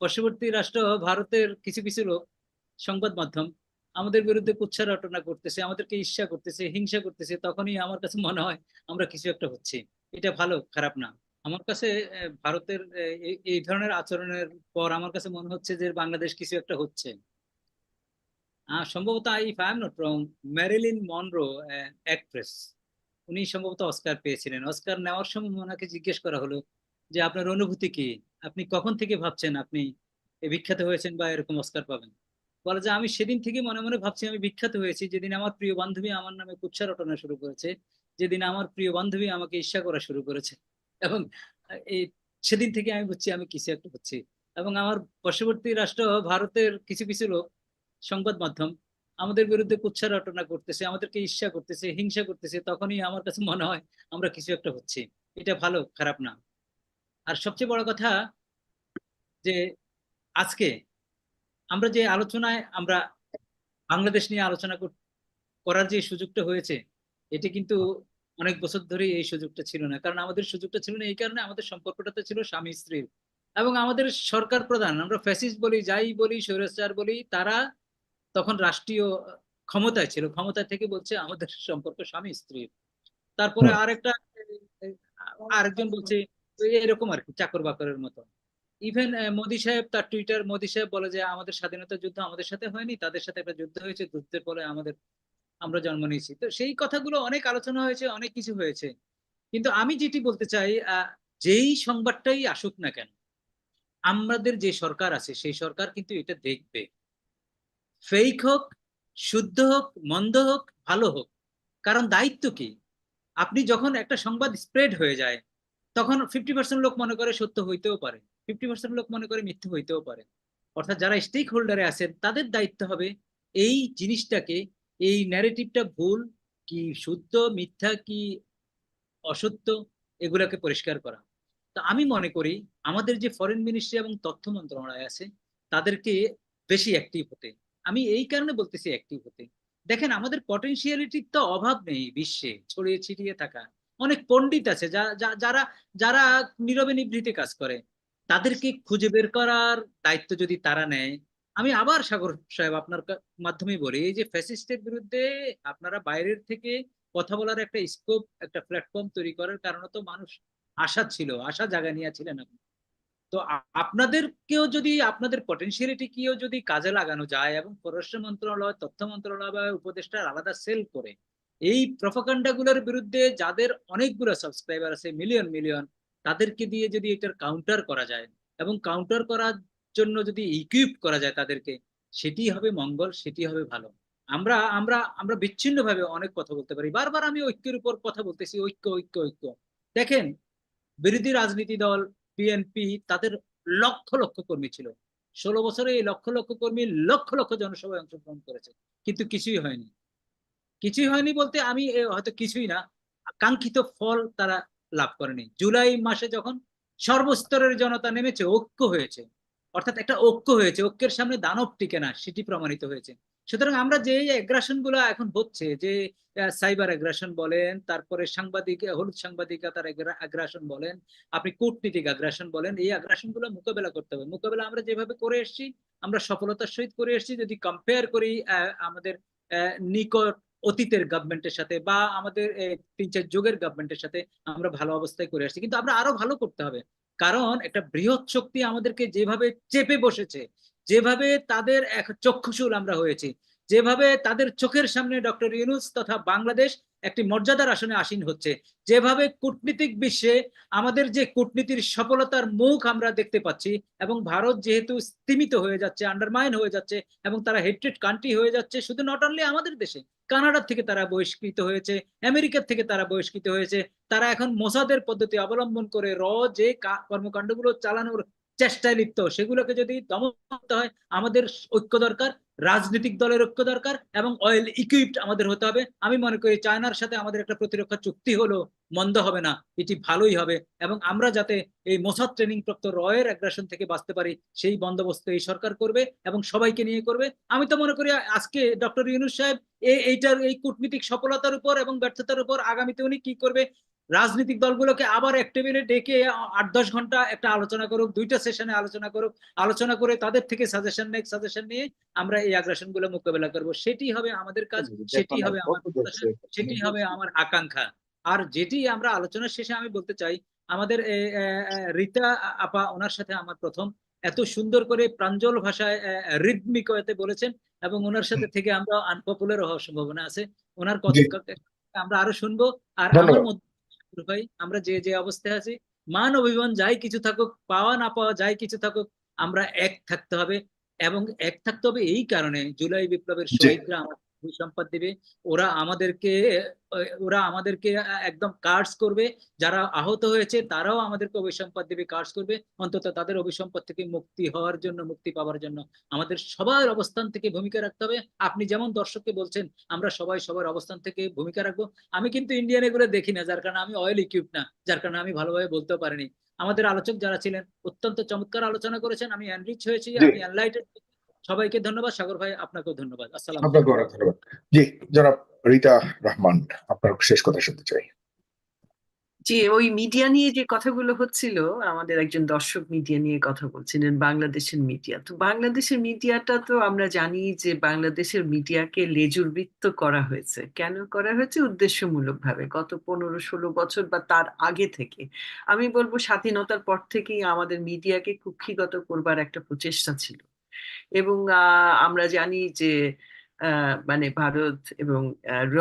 পার্শ্ববর্তী রাষ্ট্র ভারতের কিছু কিছু লোক সংবাদ মাধ্যম আমাদের বিরুদ্ধে কুচ্ছা রটনা করতেছে, আমাদেরকে ঈর্ষা করতেছে, হিংসা করতেছে, তখনই আমার কাছে মনে হয় আমরা কিছু একটা হচ্ছে। এটা ভালো, খারাপ না। আমার কাছে ভারতের এই- ধরনের আচরণের পর আমার কাছে মনে হচ্ছে যে বাংলাদেশ কিছু একটা হচ্ছে। সম্ভবত I am not wrong Marilyn Monroe actress উনি সম্ভবত অস্কার পেয়েছিলেন। অস্কার নেওয়ার সময় ওনাকে জিজ্ঞেস করা হলো যে, আপনার অনুভূতি কি? আপনি কখন থেকে ভাবছেন আপনি বিখ্যাত হয়েছেন বা এরকম অস্কার পাবেন? বলে যে আমি সেদিন থেকে মনে মনে ভাবছি আমি বিখ্যাত হয়েছি। যেদিন আমার প্রিয় বান্ধবী আমার নামে কুচ্ছা রটনা শুরু করেছে, যেদিন আমার প্রিয় বান্ধবী আমাকে ঈর্ষা করা শুরু করেছে। এবং এই সেদিন থেকে আমি বুঝছি, আমি কিছু একটা হচ্ছি। এবং আমার পার্শ্ববর্তী রাষ্ট্র ভারতের কিছু কিছু লোক, সংবাদ মাধ্যম আমাদের বিরুদ্ধে কুচ্ছা রটনা করতেছে, আমাদেরকে ঈর্ষা করতেছে, হিংসা করতেছে, তখনই আমার কাছে মনে হয় আমরা কিছু একটা হচ্ছি। এটা ভালো, খারাপ না। আর সবচেয়ে বড় কথা যে আজকে আমরা যে আলোচনায় আমরা বাংলাদেশ নিয়ে আলোচনা করার যে সুযোগটা হয়েছে এটা কিন্তু অনেক বছর ধরে এই সুযোগটা ছিল না। কারণ আমাদের সুযোগটা ছিল না এই কারণে আমাদের সম্পর্কটাতে ছিল স্বামী স্ত্রীর। এবং আমাদের সরকার প্রধান আমরা ফ্যাসিস বলি যাই বলি স্বৈরাচার বলি তারা তখন রাষ্ট্রীয় ক্ষমতায় ছিল। ক্ষমতা থেকে বলছে আমাদের সম্পর্ক স্বামী স্ত্রীর। তারপরে আরেকটা আরেকজন বলছে এরকম আর কি, চাকর বাকরের মতো ইভেন মোদি সাহেব তার টুইটার মোদি সাহেব বলে যে, আমাদের স্বাধীনতা যুদ্ধ আমাদের সাথে হয়নি, তাদের সাথে একটা যুদ্ধ হয়েছে, যুদ্ধের পরে আমাদের, আমরা জন্ম নিয়েছি। তো সেই কথাগুলো অনেক আলোচনা হয়েছে, অনেক কিছু হয়েছে। কিন্তু আমি যেটি বলতে চাই যেই সংবাদটাই আসুক না কেন, আমাদের যে সরকার আছে, সেই সরকার কিন্তু এটা দেখবে। ফেক হোক, শুদ্ধ হোক, মন্দ হোক, ভালো হোক, কারণ দায়িত্ব কি? আপনি যখন একটা সংবাদ স্প্রেড হয়ে যায় তখন ফিফটি পার্সেন্ট লোক মনে করে সত্য হইতেও পারে। ফিফটি পার্সেন্ট লোক মনে করে মিথ্যে হইতেও পারে। অর্থাৎ যারা স্টেক হোল্ডারে আছেন, তাদের দায়িত্ব হবে এই জিনিসটাকে, এই ন্যারেটিভটা ভুল কি শুদ্ধ মিথ্যা কি অসত্য, এগুলাকে পরিষ্কার করা। তো আমি মনে করি আমাদের যে ফরেন মিনিস্ট্রি এবং তথ্য মন্ত্রণালয় আছে, তাদেরকে বেশি অ্যাক্টিভ হতে। আমি এই কারণে বলতেছি অ্যাক্টিভ হতে। দেখেন, আমাদের পটেনশিয়ালিটির তো অভাব নেই বিশ্বে, ছড়িয়ে ছিটিয়ে থাকা। অনেক পণ্ডিত আছে যারা যারা নীরবে নিভৃতে কাজ করে, তাদেরকে খুঁজে বের করার দায়িত্ব যদি তারা নেয়, আমি আবার সাগর সাহেব আপনার মাধ্যমে বলি, এই যে ফ্যাসিস্টের বিরুদ্ধে আপনারা বাইরের থেকে কথা বলার একটা স্কোপ একটা প্ল্যাটফর্ম তৈরি করার কারণে তো মানুষ আশা ছিল, আশা জাগা নিয়েছিলেন আপনি। তো আপনাদেরকেও যদি, আপনাদের পটেনশিয়ালিটি কেও যদি কাজে লাগানো যায় এবং পররাষ্ট্র মন্ত্রণালয়, তথ্য মন্ত্রণালয় উপদেষ্টার আলাদা সেল করে এই প্রফাকান্ডা গুলোর বিরুদ্ধে যাদের অনেকগুলো সাবস্ক্রাইবার আছে মিলিয়ন মিলিয়ন তাদেরকে দিয়ে যদি এটার কাউন্টার করা যায় এবং কাউন্টার করার জন্য যদি ইকুইপ করা যায় তাদেরকে, সেটি হবে মঙ্গল, সেটি হবে ভালো। আমরা আমরা আমরা বিচ্ছিন্নভাবে অনেক কথা বলতে পারি। বারবার আমি ঐক্যের উপর কথা বলতেছি, ঐক্য ঐক্য ঐক্য। দেখেন, বিরোধী রাজনীতি দল বিএনপি তাদের লক্ষ লক্ষ কর্মী ছিল। ষোলো বছরে এই লক্ষ লক্ষ কর্মী লক্ষ লক্ষ জনসভায় অংশগ্রহণ করেছে। কিন্তু কিছুই হয়নি। কিছুই হয়নি বলতে আমি হয়তো কিছুই না। কাঙ্ক্ষিত ফল তারা লাভ করেনি। জুলাই মাসে যখন সর্বস্তরের জনতা নেমেছে, ঐক্য হয়েছে। অর্থাৎ একটা ঐক্য হয়েছে, ঐক্যের সামনে দানব টিকে না, সেটি প্রমাণিত হয়েছে। সুতরাং আমরা যে অ্যাগ্রাসনগুলো এখন হচ্ছে, যে সাইবার অ্যাগ্রাসন বলেন, তারপরে সাংবাদিক, হলুদ সাংবাদিকতার অ্যাগ্রাসন বলেন, আপনি কূটনীতিক আগ্রাসন বলেন, এই আগ্রাসনগুলো মোকাবেলা করতে হবে। মোকাবেলা আমরা যেভাবে করে এসেছি, আমরা সফলতার সহিত করে এসেছি। যদি কম্পেয়ার করি আমাদের নিকট অতীতের গভর্নমেন্টের সাথে বা আমাদের তিন চার যুগের গভর্নমেন্টের সাথে আমরা ভালো অবস্থায় করে আসছি। কিন্তু আমরা আরও ভালো করতে হবে। কারণ একটা বৃহৎ শক্তি আমাদেরকে যেভাবে চেপে বসেছে, যেভাবে তাদের এক চক্ষুশূল আমরা হয়েছি যেভাবে তাদের চোখের সামনে ডক্টর ইউনুস তথা বাংলাদেশ একটি মর্যাদার আসনে আসীন হচ্ছে, যেভাবে কূটনীতিক বিশ্বে আমাদের যে কূটনীতির সফলতার মুখ আমরা দেখতে পাচ্ছি এবং ভারত যেহেতু স্তিমিত হয়ে যাচ্ছে আন্ডারমাইন হয়ে যাচ্ছে এবং তারা হেট্রেড কান্ট্রি হয়ে যাচ্ছে, শুধু নট অনলি আমাদের দেশে, কানাডার থেকে তারা বহিষ্কৃত হয়েছে, আমেরিকার থেকে তারা বহিষ্কৃত হয়েছে, তারা এখন মোসাদের পদ্ধতি অবলম্বন করে র যে কর্মকাণ্ডগুলো চালানোর চেষ্টায় লিপ্ত, সেগুলোকে যদি দমন করতে হয়, আমাদের ঐক্য দরকার। রাজনৈতিক দলের ঐক্য দরকার এবং অয়েল ইকুইপড আমাদের হতে হবে। আমি মনে করি চায়নার সাথে আমাদের একটা প্রতিরক্ষা চুক্তি হলো, মন্দ হবে না, এটি ভালোই হবে এবং আমরা যাতে এই মোসাদ ট্রেনিং প্রাপ্ত রয়ের অ্যাগ্রেশন থেকে বাঁচতে পারি, সেই বন্দোবস্ত এই সরকার করবে এবং সবাইকে নিয়ে করবে। আমি তো মনে করি আজকে ডক্টর ইউনুস সাহেব এই এইটার এই কূটনীতিক সফলতার উপর এবং ব্যর্থতার উপর আগামীতে উনি কি করবে রাজনৈতিক দলগুলোকে আবার এক টেবিলে ডেকে আট দশ ঘণ্টা একটা আলোচনা করুক দুইটা সেশনে আলোচনা করুক আলোচনা করে তাদের থেকে সাজেশন নেক সাজেশন নিয়ে আমরা এই আগ্রাসনগুলো মোকাবেলা করব। সেটি হবে আমাদের কাজ সেটি হবে আমার সেটি হবে আমার আকাঙ্ক্ষা। আর যেটি আমরা আলোচনার শেষে আমি বলতে চাই আমাদের রীতা আপা ওনার সাথে আমার প্রথম এত সুন্দর করে প্রাঞ্জল ভাষায় রিদমিক ওয়েতে বলেছেন এবং ওনার সাথে থেকে আমরা আনপপুলার হওয়ার সম্ভাবনা আছে। ওনার কথা আমরা আরও শুনব। আর আমার মধ্যে ভাই আমরা যে যে অবস্থায় আছি মান অভিমান যাই কিছু থাকুক পাওয়া না পাওয়া যাই কিছু থাকুক আমরা এক থাকতে হবে এবং এক থাকতে হবে এই কারণে জুলাই বিপ্লবের শহীদরা শহীদরা আমার সম্পদ দিবে। ওরা আমাদেরকে ওরা আমাদেরকে একদম কার্ডস করবে। যারা আহত হয়েছে তারাও আমাদেরকে অভিসম্পদ দিবে কার্ডস করবে। অন্তত তাদের অভিসম্পদ থেকে মুক্তি হওয়ার জন্য মুক্তি পাওয়ার জন্য। আমাদের সবার অবস্থান থেকে ভূমিকা রাখতে হবে। আপনি যেমন দর্শককে বলছেন আমরা সবাই সবার অবস্থান থেকে ভূমিকা রাখব। আমি কিন্তু ইন্ডিয়ান এগুলো দেখি না যার কারণে আমি অয়েল ইকুইপ না যার কারণে আমি ভালোভাবে বলতেও পারিনি। আমাদের আলোচক যারা ছিলেন অত্যন্ত চমৎকার আলোচনা করেছেন। আমি এনরিচ হয়েছি। আমি এনলাইটেড সবাইকে ধন্যবাদ। সাগর ভাই আপনাকেও ধন্যবাদ। আসসালাম আপনাকে অনেক ধন্যবাদ। জি জনাব রীতা রহমান আপনার শেষ কথা শুনতে চাই। জি ওই মিডিয়া নিয়ে যে কথাগুলো হচ্ছিল আমাদের একজন দর্শক মিডিয়া নিয়ে কথা বলছিলেন বাংলাদেশের মিডিয়া। তো বাংলাদেশের মিডিয়াটা তো আমরা জানি যে বাংলাদেশের মিডিয়াকে লেজুরবৃত্ত করা হয়েছে। কেন করা হয়েছে? উদ্দেশ্যমূলকভাবে। গত পনেরো ষোলো বছর বা তার আগে থেকে। আমি বলব স্বাধীনতার পর থেকেই আমাদের মিডিয়াকে কুক্ষিগত করবার একটা প্রচেষ্টা ছিল। এবং আমরা জানি যে মানে ভারত এবং র,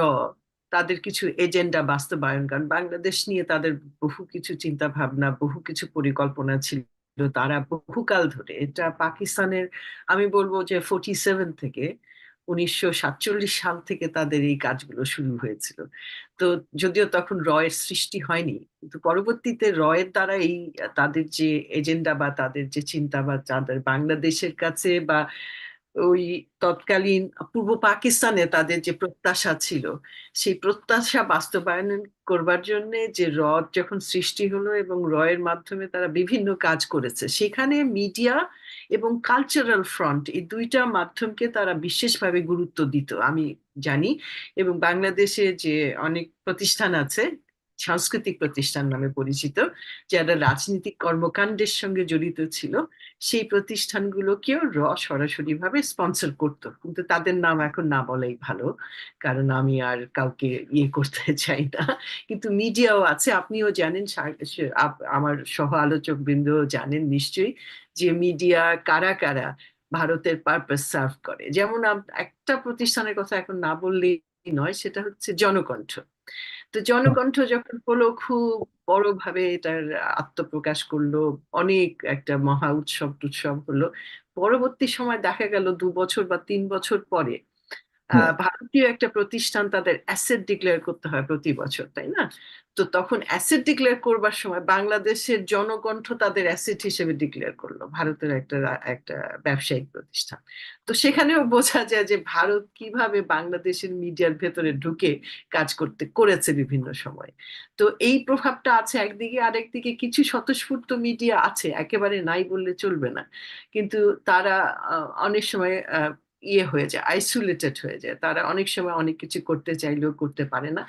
তাদের কিছু এজেন্ডা বাস্তবায়ন কারণ বাংলাদেশ নিয়ে তাদের বহু কিছু চিন্তা ভাবনা বহু কিছু পরিকল্পনা ছিল তারা বহুকাল ধরে। এটা পাকিস্তানের, আমি বলব যে ফোর্টি সেভেন থেকে উনিশশো সাতচল্লিশ সাল থেকে তাদের এই কাজগুলো শুরু হয়েছিল। তো যদিও তখন রয়ের সৃষ্টি হয়নি, কিন্তু পরবর্তীতে রয়ের দ্বারা এই তাদের যে এজেন্ডা বা তাদের যে চিন্তা বা তাদের বাংলাদেশের কাছে বা ওই তৎকালীন পূর্ব পাকিস্তানে তাদের যে প্রত্যাশা ছিল, সেই প্রত্যাশা বাস্তবায়ন করবার জন্য যে র যখন সৃষ্টি হলো এবং রয়ের মাধ্যমে তারা বিভিন্ন কাজ করেছে, সেখানে মিডিয়া এবং কালচারাল ফ্রন্ট এই দুইটা মাধ্যমকে তারা বিশেষভাবে গুরুত্ব দিত, আমি জানি। এবং বাংলাদেশে যে অনেক প্রতিষ্ঠান আছে সাংস্কৃতিক প্রতিষ্ঠান নামে পরিচিত, যারা রাজনৈতিক কর্মকাণ্ডের সঙ্গে জড়িত ছিল, সেই প্রতিষ্ঠানগুলোকেও র সরাসরি ভাবে স্পন্সর করত। কিন্তু তাদের নাম এখন না বলাই ভালো, কারণ আমি আর কাউকে ইয়ে করতে চাই না। কিন্তু মিডিয়াও আছে, আপনিও জানেন আমার সহ আলোচক বৃন্দ জানেন নিশ্চয়ই, যে মিডিয়া কারা কারা ভারতের পারপাস সার্ভ করে। যেমন একটা প্রতিষ্ঠানের কথা এখন না বললেই নয়, সেটা হচ্ছে জনকণ্ঠ। তো জনকণ্ঠ যখন হলো, খুব বড় ভাবে এটার আত্মপ্রকাশ করল, অনেক একটা মহা উৎসব টুৎসব হলো। পরবর্তী সময় দেখা গেল দু বছর বা তিন বছর পরে ভারতীয় একটা প্রতিষ্ঠান তাদের অ্যাসেট ডিক্লেয়ার করতে হয় প্রতি বছর, তাই না? তো তখন অ্যাসেট ডিক্লেয়ার করবার সময় বাংলাদেশের জনকণ্ঠ তাদের অ্যাসেট হিসেবে ডিক্লেয়ার করল, ভারতের একটা একটা ব্যবসায়িক প্রতিষ্ঠান। তো সেখানেও বোঝা যায় যে ভারত কীভাবে বাংলাদেশের মিডিয়ার ভেতরে ঢুকে কাজ করতে, করেছে বিভিন্ন সময়। তো এই প্রভাবটা আছে একদিকে, আরেকদিকে কিছু স্বতঃস্ফূর্ত মিডিয়া আছে, একেবারে নাই বললে চলবে না। কিন্তু তারা অনেক সময় ইয়ে হয়ে যায় আইসোলেটেড হয়ে যায়। তারা অনেক সময় অনেক কিছু করতে চাইলেও করতে পারে না।